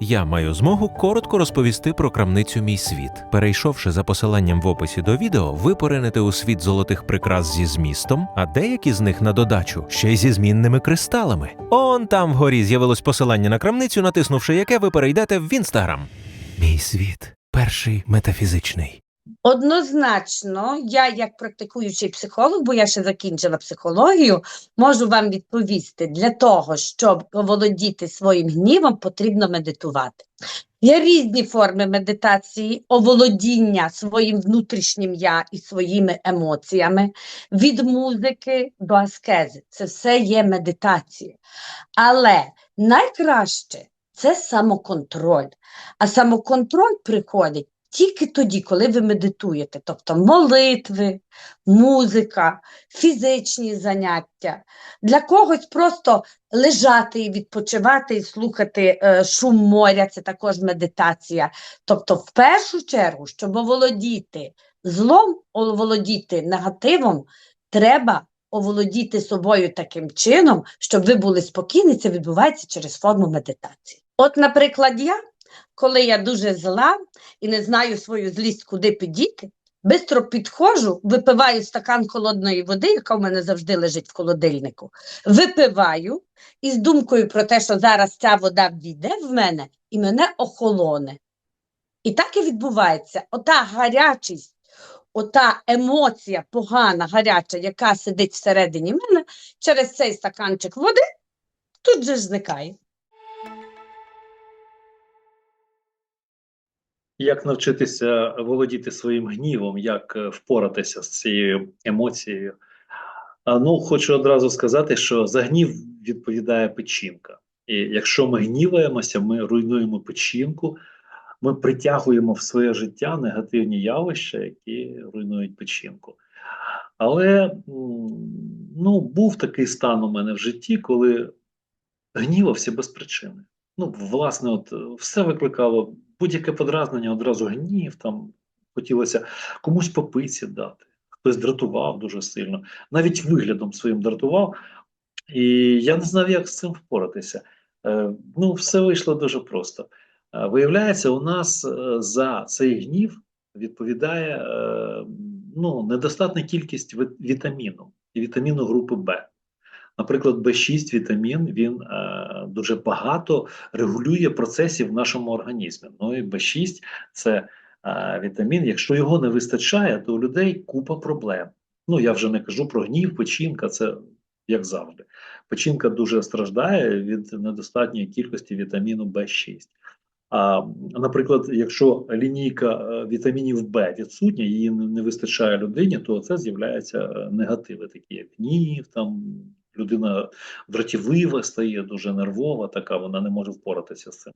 Я маю змогу коротко розповісти про крамницю Мій світ. Перейшовши за посиланням в описі до відео, ви поринете у світ золотих прикрас зі змістом, а деякі з них на додачу ще й зі змінними кристалами. Он там вгорі з'явилось посилання на крамницю, натиснувши яке ви перейдете в інстаграм. Мій світ перший метафізичний. Однозначно, я як практикуючий психолог, бо я ще закінчила психологію, можу вам відповісти, для того, щоб оволодіти своїм гнівом, потрібно медитувати. Є різні форми медитації, оволодіння своїм внутрішнім я і своїми емоціями, від музики до аскези. Це все є медитація. Але найкраще це самоконтроль. А самоконтроль приходить тільки тоді, коли ви медитуєте, тобто молитви, музика, фізичні заняття. Для когось просто лежати і відпочивати і слухати е, шум моря це також медитація. Тобто, в першу чергу, щоб оволодіти злом, оволодіти негативом, треба оволодіти собою таким чином, щоб ви були спокійні, це відбувається через форму медитації. От, наприклад, я, коли я дуже зла і не знаю свою злість, куди підійти, бистро підходжу, випиваю стакан холодної води, яка в мене завжди лежить в холодильнику, випиваю із думкою про те, що зараз ця вода війде в мене і мене охолоне. І так і відбувається. Ота гарячість, ота емоція погана, гаряча, яка сидить всередині мене, через цей стаканчик води тут же зникає. Як навчитися володіти своїм гнівом, як е, впоратися з цією емоцією? Ну, хочу одразу сказати, що за гнів відповідає печінка. І якщо ми гніваємося, ми руйнуємо печінку, ми притягуємо в своє життя негативні явища, які руйнують печінку. Але ну, був такий стан у мене в житті, коли гнівався без причини. Ну, власне, от все викликало будь-яке подразнення, одразу гнів, там хотілося комусь по пиці дати, хтось дратував дуже сильно, навіть виглядом своїм дратував. І я не знав, як з цим впоратися. Е, ну, все вийшло дуже просто. Е, виявляється, у нас е, за цей гнів відповідає ну, недостатня кількість вітаміну і вітаміну групи Б. Наприклад, B6 вітамін він е, дуже багато регулює процесів в нашому організмі. Ну і B6 це е, вітамін. Якщо його не вистачає, то у людей купа проблем. Ну я вже не кажу про гнів, печінка, це як завжди. Печінка дуже страждає від недостатньої кількості вітаміну B6. А, наприклад, якщо лінійка е, вітамінів Б відсутня, її не не вистачає людині, то це з'являються е, негативи, такі як гнів, там людина дратівлива стає, дуже нервова, така вона не може впоратися з цим.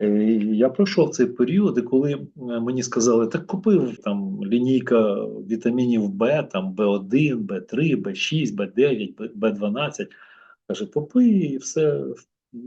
Е, Я пройшов цей період, і коли е, мені сказали, так купив там лінійка вітамінів Б, там Б1, Б3, Б6, Б9, Б12, каже, попий і все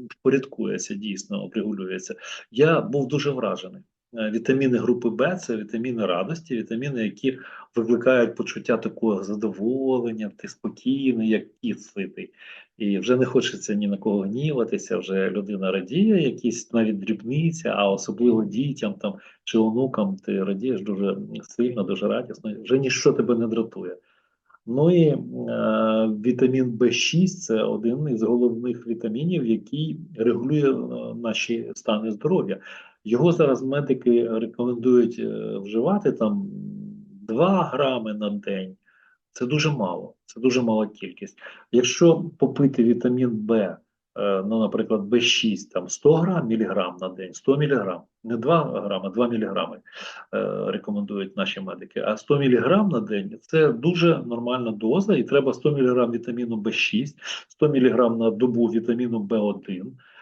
впорядкується, дійсно регулюється. Я був дуже вражений. Е, Вітаміни групи Б це вітаміни радості, вітаміни, які викликають почуття такого задоволення, ти спокійний, як кіт ситий. І вже не хочеться ні на кого гніватися, вже людина радіє, якісь навіть дрібниці, а особливо дітям там чи онукам ти радієш дуже сильно, дуже радісно, вже ніщо тебе не дратує. Ну і е, вітамін В6 це один із головних вітамінів, який регулює е, наші стани здоров'я. Його зараз медики рекомендують е, вживати там 2 грами на день. Це дуже мало, це дуже мала кількість. Якщо попити вітамін Б, е, ну, наприклад, Б6, там 100 грам міліграм на день, 100 міліграм, не 2 грами, 2 міліграми е, рекомендують наші медики, а 100 міліграм на день це дуже нормальна доза, і треба 100 міліграм вітаміну Б6, 100 міліграм на добу вітаміну Б1, а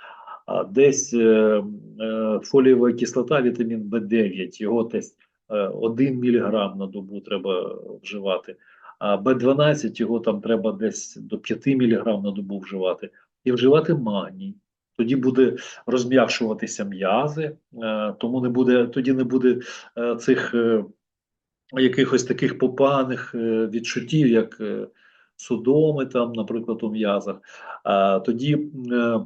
десь е, е, фолієва кислота, вітамін В9, його десь е, 1 міліграм на добу треба вживати. А Б12 його там треба десь до 5 міліграм на добу вживати. І вживати магній. Тоді буде розм'якшуватися м'язи, е, тому не буде, тоді не буде е, цих е, якихось таких попаних е, відчуттів, як е, судоми, там, наприклад, у м'язах. Тоді е,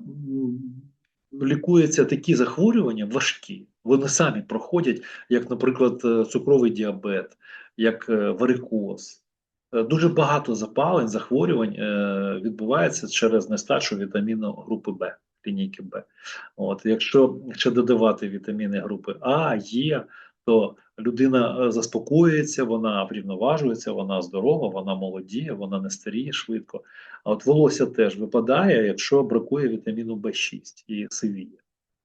лікуються такі захворювання важкі. Вони самі проходять, як, наприклад, е, цукровий діабет, як е, варикоз. Е, Дуже багато запалень, захворювань е, відбувається через нестачу вітаміну групи Б, лінійки Б. От, якщо ще додавати вітаміни групи А, Є, то людина е, заспокоюється, вона врівноважується, вона здорова, вона молодіє, вона не старіє швидко. А от волосся теж випадає, якщо бракує вітаміну В6 і сивіє.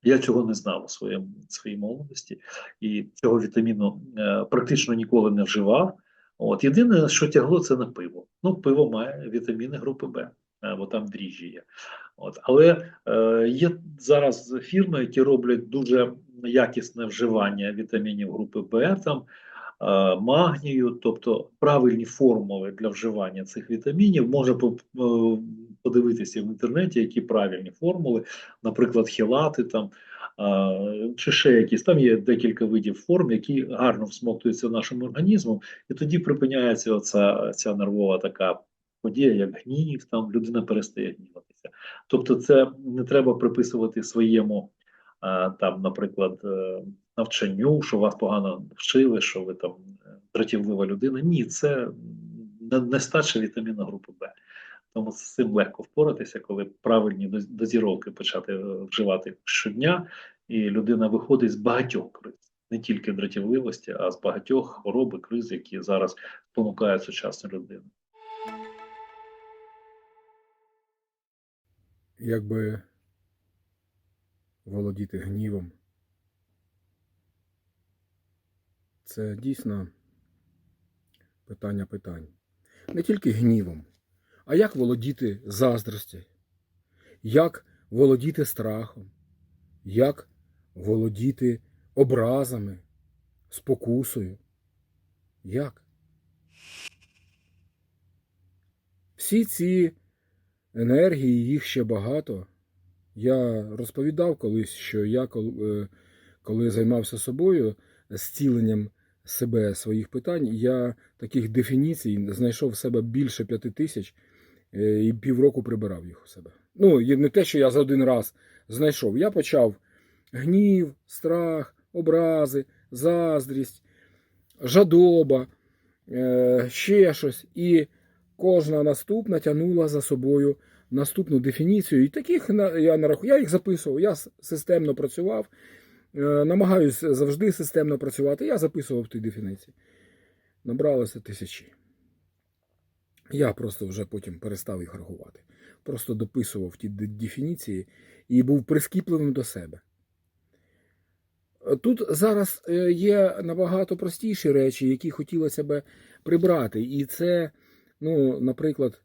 Я цього не знав у своєму своїй молодості, і цього вітаміну е, практично ніколи не вживав. От єдине, що тягло, це на пиво. Ну, пиво має вітаміни групи Б, е, бо там дріжджі є. От, але е, є зараз фірми, які роблять дуже якісне вживання вітамінів групи Б, там е, магнію, тобто правильні формули для вживання цих вітамінів. Можна е, подивитися в інтернеті, які правильні формули, наприклад, хілати там. е, Чи ще якісь там є декілька видів форм, які гарно всмоктуються нашим організмом, і тоді припиняється оця ця нервова така подія, як гнів, там людина перестає гніватися. Тобто, це не треба приписувати своєму там, наприклад, е, навчанню, що вас погано вчили, що ви там е, дратівлива людина. Ні, це не- нестача вітаміну групи Б. Тому з цим легко впоратися, коли правильні дозіровки почати е, вживати щодня, і людина виходить з багатьох криз, не тільки дратівливості, а з багатьох хвороб і криз, які зараз спонукають сучасну людину. якби володіти гнівом. Це дійсно питання питань. Не тільки гнівом, а як володіти заздрості, як володіти страхом, як володіти образами, спокусою. Як? Всі ці енергії, їх ще багато. Я розповідав колись, що я, е, коли займався собою, зціленням себе своїх питань, я таких дефініцій знайшов в себе більше п'яти тисяч е, і півроку прибирав їх у себе. Ну, не те, що я за один раз знайшов. Я почав гнів, страх, образи, заздрість, жадоба, е, ще щось. І кожна наступна тягнула за собою наступну дефініцію. І таких я нарахую, я їх записував, я системно працював, е, намагаюся завжди системно працювати. Я записував ті дефініції. Набралося тисячі. Я просто вже потім перестав їх рахувати. Просто дописував ті дефініції і був прискіпливим до себе. Тут зараз е, є набагато простіші речі, які хотілося б прибрати. І це, ну, наприклад,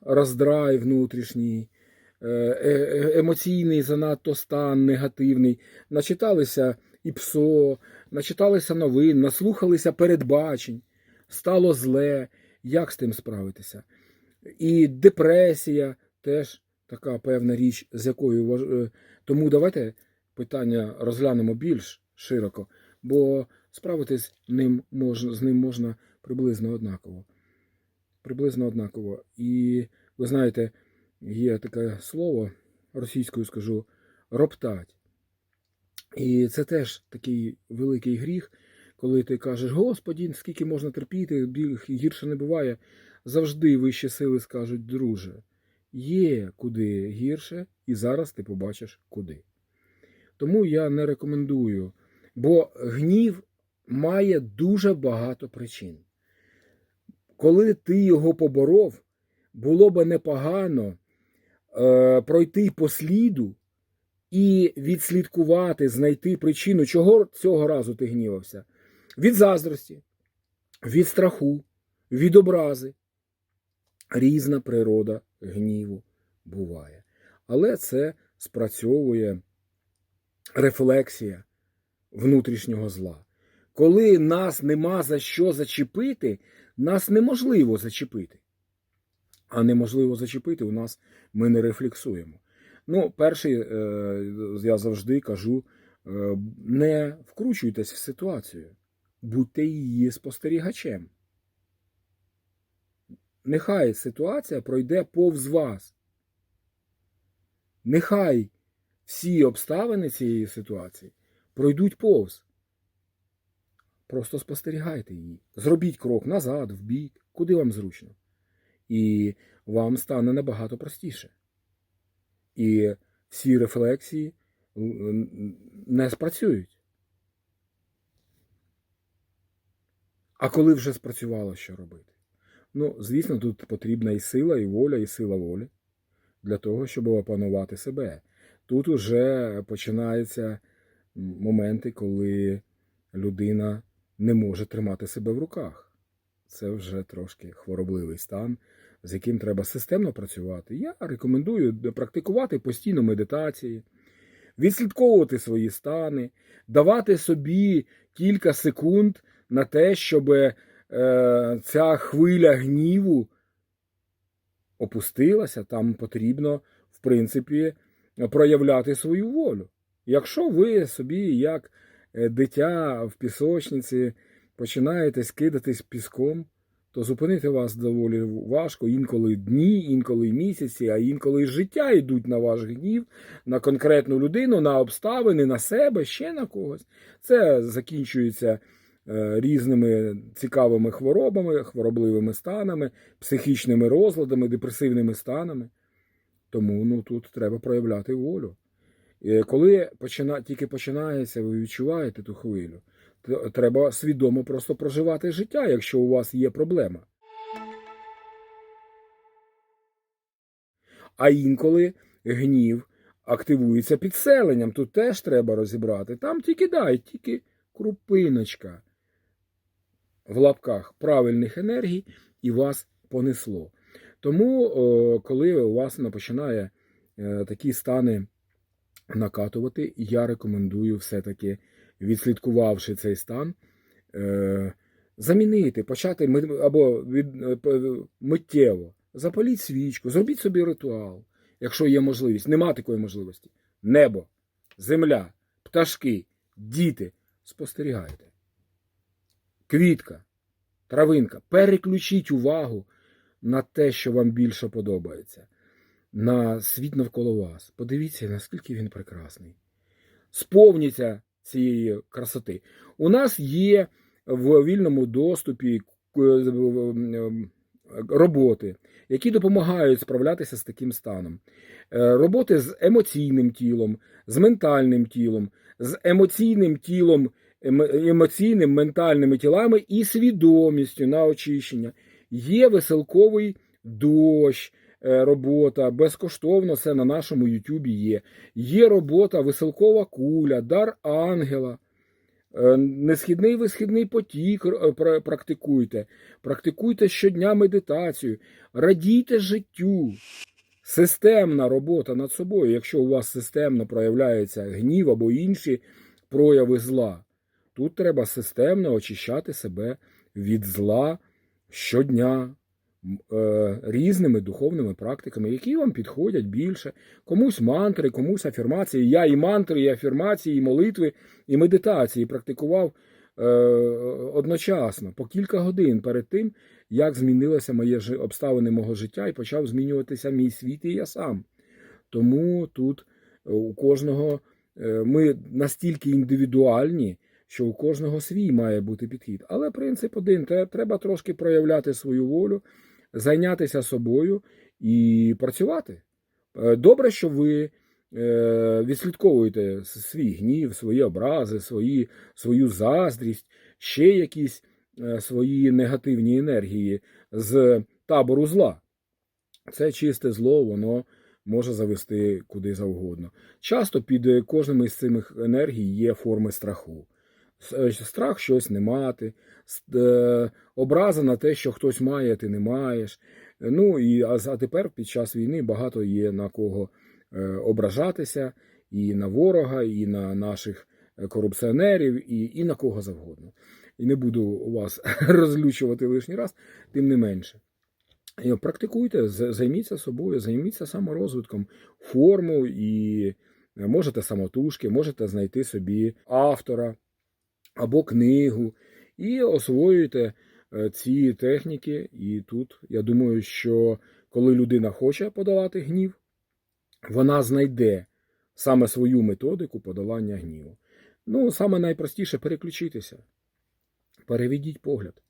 роздрай внутрішній, е, е- емоційний занадто стан негативний. Начиталися і ПСО, начиталися новин, наслухалися передбачень, стало зле. Як з тим справитися? І депресія теж така певна річ, з якою е, тому давайте питання розглянемо більш широко, бо справитись ним можна, з ним можна приблизно однаково. Приблизно однаково. І ви знаєте, є таке слово російською скажу роптать. І це теж такий великий гріх, коли ти кажеш, Господі, скільки можна терпіти, гірше не буває. Завжди вищі сили скажуть, друже, є куди гірше, і зараз ти побачиш куди. Тому я не рекомендую, бо гнів має дуже багато причин. Коли ти його поборов, було би непогано е, пройти по сліду і відслідкувати, знайти причину, чого цього разу ти гнівався. Від заздрості, від страху, від образи. Різна природа гніву буває. Але це спрацьовує рефлексія внутрішнього зла. Коли нас нема за що зачепити, нас неможливо зачепити. А неможливо зачепити, у нас ми не рефлексуємо. Ну, перший, е, я завжди кажу: е, не вкручуйтесь в ситуацію, будьте її спостерігачем. Нехай ситуація пройде повз вас. Нехай всі обставини цієї ситуації пройдуть повз. Просто спостерігайте її. Зробіть крок назад, вбік, куди вам зручно. І вам стане набагато простіше. І всі рефлексії не спрацюють. А коли вже спрацювало, що робити? Ну, звісно, тут потрібна і сила, і воля, і сила волі для того, щоб опанувати себе. Тут уже починаються моменти, коли людина не може тримати себе в руках. Це вже трошки хворобливий стан, з яким треба системно працювати. Я рекомендую практикувати постійно медитації, відслідковувати свої стани, давати собі кілька секунд на те, щоб е, ця хвиля гніву опустилася, там потрібно, в принципі, проявляти свою волю. Якщо ви собі, як дитя в пісочниці, починаєте скидатись піском, то зупинити вас доволі важко. Інколи дні, інколи місяці, а інколи життя йдуть на ваш гнів, на конкретну людину, на обставини, на себе, ще на когось. Це закінчується е, різними цікавими хворобами, хворобливими станами, психічними розладами, депресивними станами. Тому ну, тут треба проявляти волю. Коли почина, тільки починається, ви відчуваєте ту хвилю, треба свідомо просто проживати життя, якщо у вас є проблема. А інколи гнів активується підселенням. Тут теж треба розібрати. Там тільки дай, тільки крупиночка в лапках правильних енергій і вас понесло. Тому, коли у вас починає е, такі стани накатувати, я рекомендую все-таки, відслідкувавши цей стан, е, замінити, почати або від, е, миттєво. Запаліть свічку, зробіть собі ритуал, якщо є можливість. Нема такої можливості. Небо, земля, пташки, діти. Спостерігайте. Квітка, травинка. Переключіть увагу на те, що вам більше подобається, на світ навколо вас. Подивіться, наскільки він прекрасний. Сповніться цієї красоти. У нас є в вільному доступі роботи, які допомагають справлятися з таким станом. Е, Роботи з емоційним тілом, з ментальним тілом, з емоційним тілом, емоційним, ментальними тілами і свідомістю на очищення. Є веселковий дощ, робота, безкоштовно це на нашому Ютубі є. Є робота веселкова куля, дар ангела. Е, Несхідний висхідний потік е, практикуйте. Практикуйте щодня медитацію. Радійте життю. Системна робота над собою, якщо у вас системно проявляється гнів або інші прояви зла. Тут треба системно очищати себе від зла щодня е, різними духовними практиками, які вам підходять більше. Комусь мантри, комусь афірмації. Я і мантри, і афірмації, і молитви, і медитації практикував е, одночасно по кілька годин перед тим, як змінилося моє обставини мого життя і почав змінюватися мій світ і я сам. Тому тут е, у кожного е, ми настільки індивідуальні, що у кожного свій має бути підхід. Але принцип один: треба трошки проявляти свою волю, зайнятися собою і працювати. Е, Добре, що ви е, відслідковуєте свій гнів, свої образи, свої, свою заздрість, ще якісь е, свої негативні енергії з табору зла. Це чисте зло, воно може завести куди завгодно. Часто під кожним із цих енергій є форми страху. Е, Страх щось не мати, е, образа на те, що хтось має, ти не маєш. Ну і а, тепер під час війни багато є на кого е, ображатися, і на ворога, і на наших корупціонерів, і, і на кого завгодно. І не буду вас розлючувати лишній раз, тим не менше. Практикуйте, займіться собою, займіться саморозвитком, форму і можете самотужки, можете знайти собі автора або книгу і освоюєте е, ці техніки. І тут я думаю, що коли людина хоче подолати гнів, вона знайде саме свою методику подолання гніву. Ну, саме найпростіше переключитися. Переведіть погляд.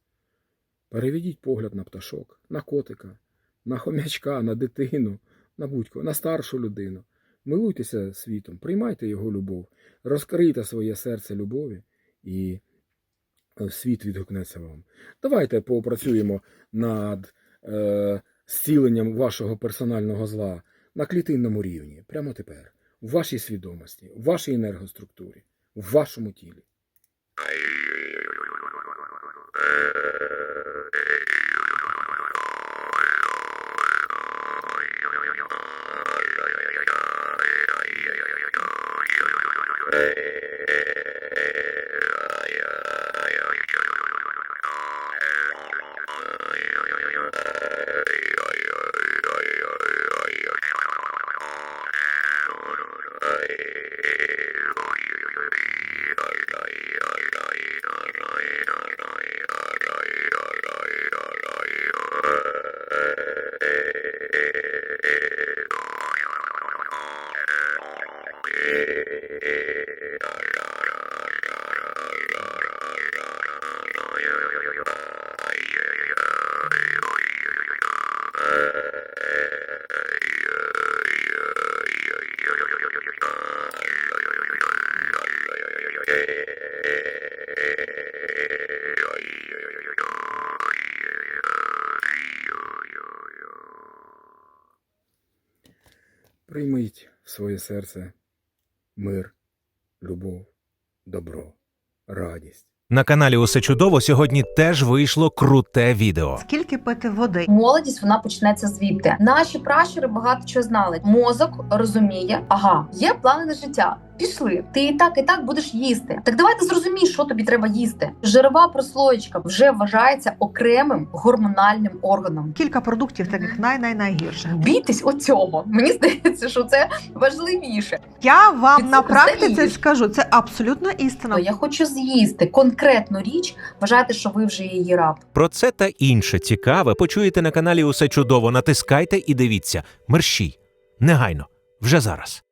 Переведіть погляд на пташок, на котика, на хомячка, на дитину, на будь-кого, на старшу людину. Милуйтеся світом, приймайте його любов, розкрийте своє серце любові, і е, світ відгукнеться вам. Давайте попрацюємо над е, зціленням вашого персонального зла на клітинному рівні, прямо тепер, в вашій свідомості, в вашій енергоструктурі, в вашому тілі. Прийміть в своє серце мир, любов, добро, радість. На каналі Усе чудово сьогодні теж вийшло круте відео. Скільки пити води? Молодість вона почнеться звідти. Наші пращури багато чого знали. Мозок розуміє, ага, є плани на життя. Пішли, ти і так, і так будеш їсти. Так давай ти зрозумієш, що тобі треба їсти. Жирова прослоєчка вже вважається окремим гормональним органом. Кілька продуктів таких най-най-найгірших. Бійтесь оцього. Мені здається, що це важливіше. Я вам Ти на практиці скажу, це абсолютно істина. Я хочу з'їсти конкретну річ. Вважайте, що ви вже її раб. Про це та інше цікаве почуєте на каналі Усе чудово. Натискайте і дивіться. Мерщій. Негайно. Вже зараз.